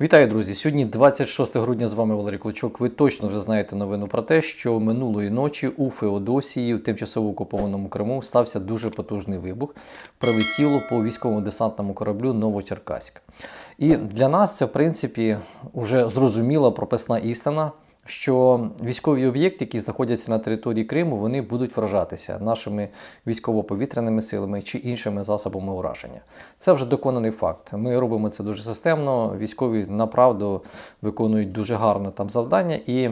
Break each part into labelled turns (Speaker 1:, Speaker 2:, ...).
Speaker 1: Вітаю, друзі! Сьогодні 26 грудня з вами Валерій Клочок. Ви точно вже знаєте новину про те, що минулої ночі у Феодосії, в тимчасово окупованому Криму, стався дуже потужний вибух. Прилетіло по військовому десантному кораблю Новочеркаськ. І для нас це, в принципі, вже зрозуміла прописна істина. Що військові об'єкти, які знаходяться на території Криму, вони будуть вражатися нашими військово-повітряними силами чи іншими засобами ураження. Це вже доконаний факт. Ми робимо це дуже системно. Військові направду виконують дуже гарно там завдання. І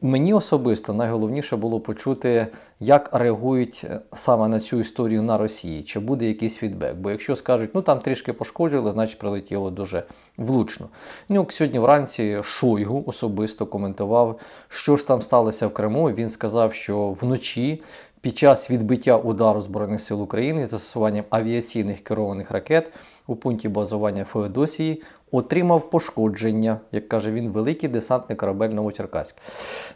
Speaker 1: мені особисто найголовніше було почути, як реагують е, саме на цю історію на Росії, чи буде якийсь фідбек. Бо якщо скажуть, ну там трішки пошкоджили, значить прилетіло дуже влучно. Ну, сьогодні вранці Шойгу особисто коментував, що ж там сталося в Криму. Він сказав, що вночі. Під час відбиття удару Збройних сил України з застосуванням авіаційних керованих ракет у пункті базування Феодосії отримав пошкодження, як каже він, великий десантний корабель Новочеркаськ.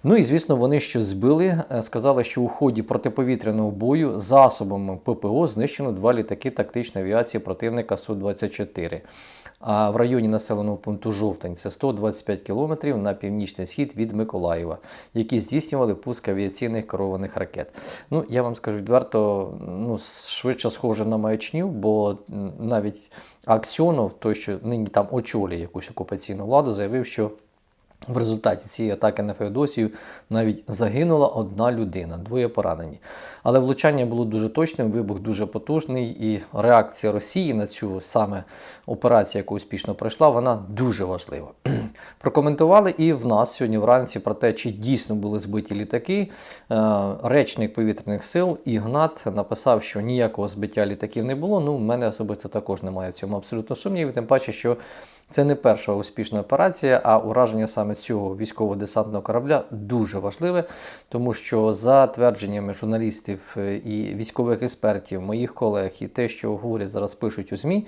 Speaker 1: Ну і звісно, вони що збили, е, сказали, що у ході протиповітряного бою засобами ППО знищено два літаки тактичної авіації противника Су-24. А в районі населеного пункту Жовтень це 125 кілометрів на північний схід від Миколаєва, які здійснювали пуск авіаційних керованих ракет. Ну, я вам скажу відверто, ну, швидше схоже на маячню, бо навіть Аксьонов, той, що нині там очолює якусь окупаційну владу, заявив, що в результаті цієї атаки на Феодосію навіть загинула одна людина, двоє поранені. Але влучання було дуже точним, вибух дуже потужний, і реакція Росії на цю саме операцію, яку успішно пройшла, вона дуже важлива. Прокоментували і в нас сьогодні вранці про те, чи дійсно були збиті літаки. Е, Речник повітряних сил Ігнат написав, що ніякого збиття літаків не було. Ну, в мене особисто також немає в цьому абсолютно сумнівів, тим паче, що це не перша успішна операція, а ураження саме цього військово-десантного корабля дуже важливе, тому що за твердженнями журналістів е, і військових експертів, моїх колег, і те, що говорять зараз, пишуть у ЗМІ,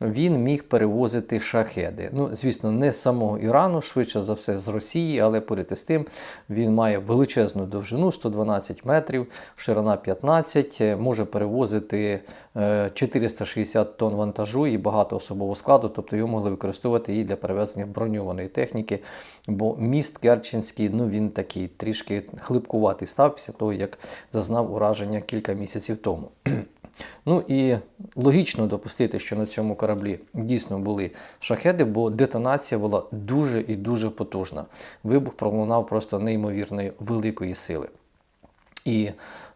Speaker 1: він міг перевозити шахеди. Ну, звісно, не з самого Ірану, швидше за все, з Росії, але поряд із тим він має величезну довжину 112 метрів, ширина 15, е, може перевозити 460 е, тонн вантажу і багато особового складу, тобто його могли використовувати і для перевезення броньованої техніки. Бо міст Керченський, ну він такий трішки хлипкуватий став після того, як зазнав ураження кілька місяців тому. Ну і логічно допустити, що на цьому кораблі дійсно були шахеди, бо детонація була дуже і дуже потужна. Вибух пролунав просто неймовірної великої сили. І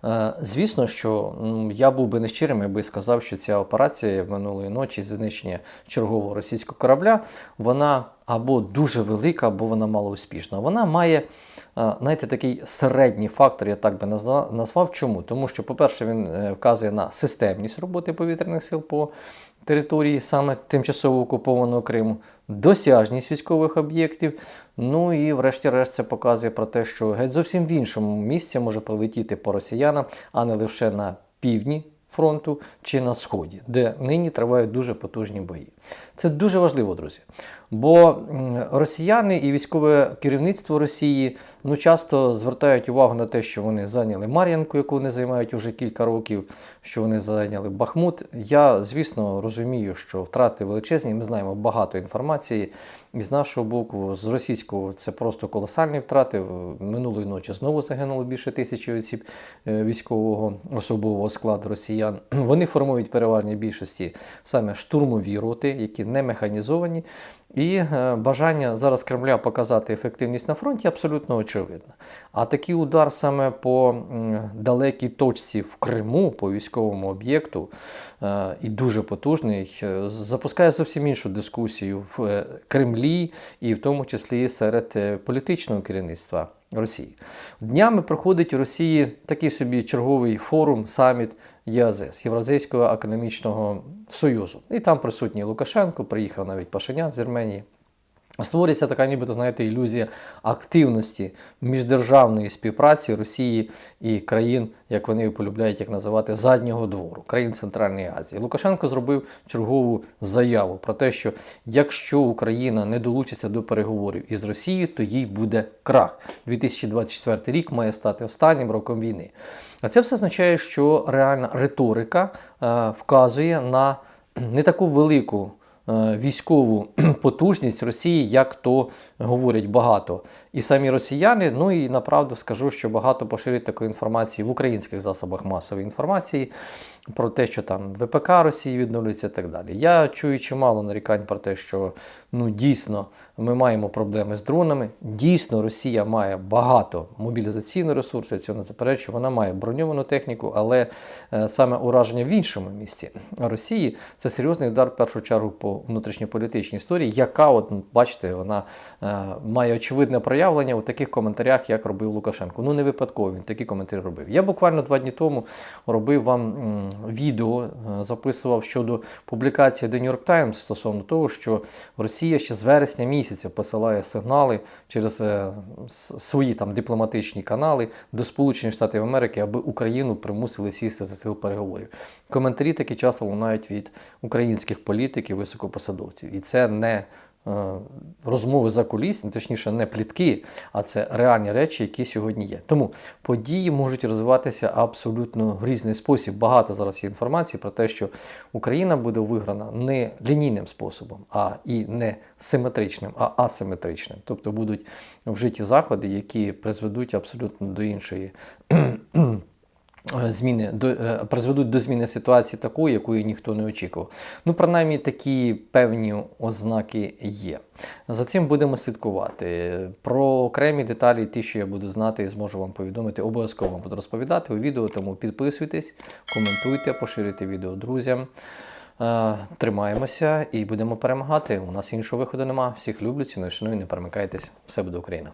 Speaker 1: е, звісно, що я був би нещирим, якби сказав, що ця операція минулої ночі знищення чергового російського корабля, вона або дуже велика, або вона малоуспішна. Вона має знаєте, такий середній фактор, я так би назвав. Чому? Тому що, по-перше, він е, вказує на системність роботи повітряних сил по території саме тимчасово окупованого Криму, досяжність військових об'єктів. Ну і, врешті-решт, це показує про те, що геть зовсім в іншому місці може прилетіти по росіянам, а не лише на півдні фронту чи на сході, де нині тривають дуже потужні бої. Це дуже важливо, друзі. Бо росіяни і військове керівництво Росії ну, часто звертають увагу на те, що вони зайняли Мар'янку, яку вони займають вже кілька років, що вони зайняли Бахмут. Я, звісно, розумію, що втрати величезні. Ми знаємо багато інформації. І з нашого боку, з російського, це просто колосальні втрати. Минулої ночі знову загинуло більше тисячі осіб е, військового особового складу росіян. Вони формують переважній більшості саме штурмові роти, які не механізовані. І е, бажання зараз Кремля показати ефективність на фронті абсолютно очевидно. А такий удар саме по далекій точці в Криму, по військовому об'єкту, е, і дуже потужний, е, запускає зовсім іншу дискусію в Кремлі, і в тому числі серед політичного керівництва. Росії. Днями проходить у Росії такий собі черговий форум, саміт ЄАЗС, Євразійського економічного союзу. І там присутній Лукашенко, приїхав навіть Пашинян з Вірменії. Створюється така, нібито, знаєте, ілюзія активності міждержавної співпраці Росії і країн, як вони полюбляють їх називати, заднього двору, країн Центральної Азії. Лукашенко зробив чергову заяву про те, що якщо Україна не долучиться до переговорів із Росією, то їй буде крах. 2024 рік має стати останнім роком війни. А це все означає, що реальна риторика е, вказує на не таку велику військову потужність Росії, як то говорять багато. І самі росіяни, ну і направду скажу, що багато поширюють такої інформації в українських засобах масової інформації про те, що там ВПК Росії відновлюється і так далі. Я чую чимало нарікань про те, що ну дійсно ми маємо проблеми з дронами. Дійсно, Росія має багато мобілізаційного ресурсу, я цього не заперечую. Вона має броньовану техніку, але е, саме ураження в іншому місці Росії це серйозний удар в першу чергу по внутрішньополітичній історії, яка, от ну, бачите, вона е, має очевидне проявлення у таких коментарях, як робив Лукашенко. Ну не випадково він такі коментарі робив. Я буквально два дні тому робив вам м, відео, е, записував щодо публікації The New York Times стосовно того, що Росія ще з вересня місяця посилає сигнали через е, свої там дипломатичні канали до Сполучених Штатів Америки, аби Україну примусили сісти за стіл переговорів. Коментарі такі часто лунають від українських політиків, високопосадовців, і це не е, розмови за кулісні, точніше, не плітки, а це реальні речі, які сьогодні є. Тому події можуть розвиватися абсолютно в різний спосіб. Багато зараз є інформації про те, що Україна буде виграна не лінійним способом, а і не симетричним, а асиметричним. Тобто будуть вжиті заходи, які призведуть абсолютно до іншої. Е, Зміни до е, призведуть до зміни ситуації такої, якої ніхто не очікував. Ну, принаймні, такі певні ознаки є. За цим будемо слідкувати. Про окремі деталі, ті, що я буду знати і зможу вам повідомити, обов'язково вам буду розповідати у відео. Тому підписуйтесь, коментуйте, поширюйте відео друзям. Е, Тримаємося і будемо перемагати. У нас іншого виходу нема. Всіх люблю, ціную, шаную, не перемикайтесь. Все буде Україна.